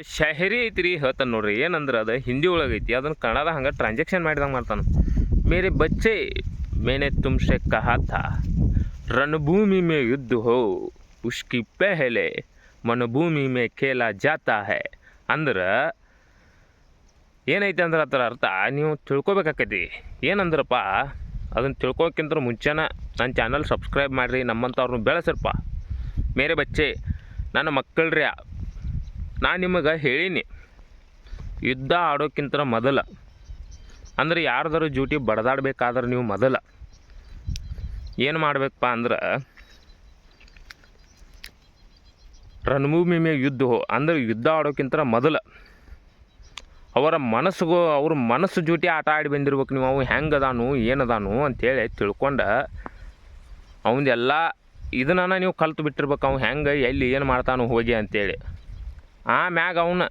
ಶಾಯರಿ ರೀ ಹೇಳ್ತಾನೆ ನೋಡ್ರಿ. ಏನಂದ್ರೆ ಅದು? ಹಿಂದಿ ಒಳಗೈತಿ ಐತಿ. ಅದನ್ನು ಕನ್ನಡ ಹಂಗೆ ಟ್ರಾನ್ಸಾಕ್ಷನ್ ಮಾಡಿದಂಗೆ ಮಾಡ್ತಾನೆ. ಮೇರೆ ಬಚ್ಚೆ, ಮೇನೆ ತುಮ್ಸೆ ಕಹಾತ ರಣಭೂಮಿ ಮೇ ಯುದ್ಧ ಹೋ, ಉಷ್ಕಿ ಪೆಹಲೆ, ಮನಭೂಮಿ ಮೇ ಖೇಲ ಜಾತಾ ಹೇ? ಅಂದ್ರೆ ಏನೈತೆ ಅಂದ್ರೆ ಅದರ ಅರ್ಥ ನೀವು ತಿಳ್ಕೊಬೇಕಾಕೈತಿ. ಏನಂದ್ರಪ್ಪ ಅದನ್ನು ತಿಳ್ಕೊಕ್ಕಿಂತ ಮುಂಚೆನ ನನ್ನ ಚಾನಲ್ ಸಬ್ಸ್ಕ್ರೈಬ್ ಮಾಡಿರಿ. ನಮ್ಮಂಥವ್ರನ್ನ ಬೆಳೆಸ್ರಪ್ಪ. ಮೇರೆ ಬಚ್ಚೆ, ನನ್ನ ಮಕ್ಕಳ್ರಿ ನಾನು ನಿಮಗೆ ಹೇಳೀನಿ. ಯುದ್ಧ ಆಡೋಕ್ಕಿಂತ ಮೊದಲ. ಅಂದ್ರೆ ಯಾರ್ದಾರು ಜ್ಯೂಟಿ ಬಡದಾಡಬೇಕಾದ್ರೆ ನೀವು ಮೊದಲ. ಏನು ಮಾಡಬೇಕಪ್ಪ ಅಂದ್ರೆ ರಣಭೂಮಿ ಮೇಲೆ ಯುದ್ಧ ಅಂದ್ರೆ ಯುದ್ಧ ಆಡೋಕ್ಕಿಂತ ಮೊದಲ. ಅವರ ಮನಸ್ಸಿಗೂ ಅವ್ರ ಮನಸ್ಸು ಜೂಟಿ ಆಟ ಆಡಿ ಬಂದಿರ್ಬೇಕು ನೀವು. ಅವು ಹೆಂಗದಾನು, ಏನದಾನು ಅಂತೇಳಿ ತಿಳ್ಕೊಂಡು ಅವನದೆಲ್ಲ ಇದನ್ನ ನೀವು ಕಲ್ತು ಬಿಟ್ಟಿರ್ಬೇಕು. ಅವ್ನು ಹೆಂಗೆ, ಎಲ್ಲಿ ಏನು ಮಾಡ್ತಾನು ಹೋಗಿ ಅಂತೇಳಿ ಆಮ್ಯಾಗ ಅವನ್ನ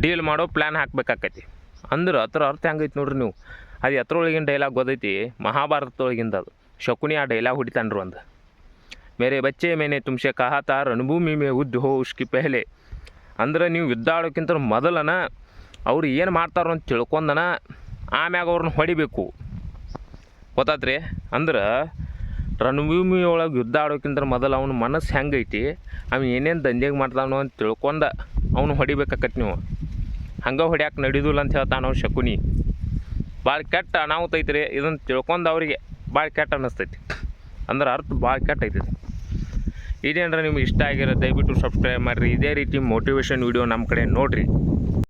ಡೀಲ್ ಮಾಡೋ ಪ್ಲ್ಯಾನ್ ಹಾಕ್ಬೇಕಾಕೈತಿ. ಅಂದ್ರೆ ಅದ್ರ ಅರ್ಥ ಹೆಂಗೈತಿ ನೋಡ್ರಿ ನೀವು. ಅದು ಎತ್ತರೊಳಗಿನ ಡೈಲಾಗ್ ಗೊತ್ತೈತಿ, ಮಹಾಭಾರತದೊಳಗಿಂದ ಅದು. ಶಕುನಿ ಆ ಡೈಲಾಗ್ ಹೊಡಿತಾನ್ರಿ ಒಂದು ಮೇರೆ ಬಚ್ಚೆ ಮೇನೆ ತುಮ್ಸೆ ಕಹಾತ ರಣಭೂಮಿ ಮೇ ಉದ್ದು ಹೋ ಉಷ್ಕಿ ಪೆಹಲೆ. ಅಂದ್ರೆ ನೀವು ಯುದ್ಧ ಆಡೋಕ್ಕಿಂತ ಮೊದಲನ ಅವ್ರು ಏನು ಮಾಡ್ತಾರೋ ಅಂತ ತಿಳ್ಕೊಂಡನ ಆಮ್ಯಾಗ ಅವ್ರನ್ನ ಹೊಡಿಬೇಕು. ಗೊತ್ತಾತ್ರಿ? ಅಂದ್ರೆ ರಣಭೂಮಿ ಒಳಗೆ ಯುದ್ಧ ಆಡೋಕ್ಕಿಂತ ಮೊದಲು ಅವನ ಮನಸ್ಸು ಹೆಂಗೈತಿ? ಅವ್ನು ಏನೇನು ದಂಧೆಗೆ ಮಾಡ್ತಾನೋ ಅಂತ ತಿಳ್ಕೊಂಡ ಅವನು ಹೊಡಿಬೇಕಾಕತ್ ನೀವು. ಹಂಗೆ ಹೊಡ್ಯಾಕೆ ನಡೀದಿಲ್ಲ ಅಂತ ಹೇಳ್ತಾನ ಅವ್ನು ಶಕುನಿ. ಭಾಳ ಕೆಟ್ಟ ಅನಾಹುತ ಐತ್ರಿ ಇದನ್ನು ತಿಳ್ಕೊಂಡು ಅವರಿಗೆ ಭಾಳ ಕೆಟ್ಟ ಅನ್ನಿಸ್ತೈತಿ ಅಂದ್ರೆ ಅರ್ಥ ಭಾಳ ಕೆಟ್ಟ ಐತಿ ಇದೇನರ ನಿಮ್ಗೆ ಇಷ್ಟ ಆಗಿರೋ ದಯವಿಟ್ಟು ಸಬ್ಸ್ಕ್ರೈಬ್ ಮಾಡಿರಿ. ಇದೇ ರೀತಿ ಮೋಟಿವೇಶನ್ ವೀಡಿಯೋ ನಮ್ಮ ಕಡೆ ನೋಡಿರಿ.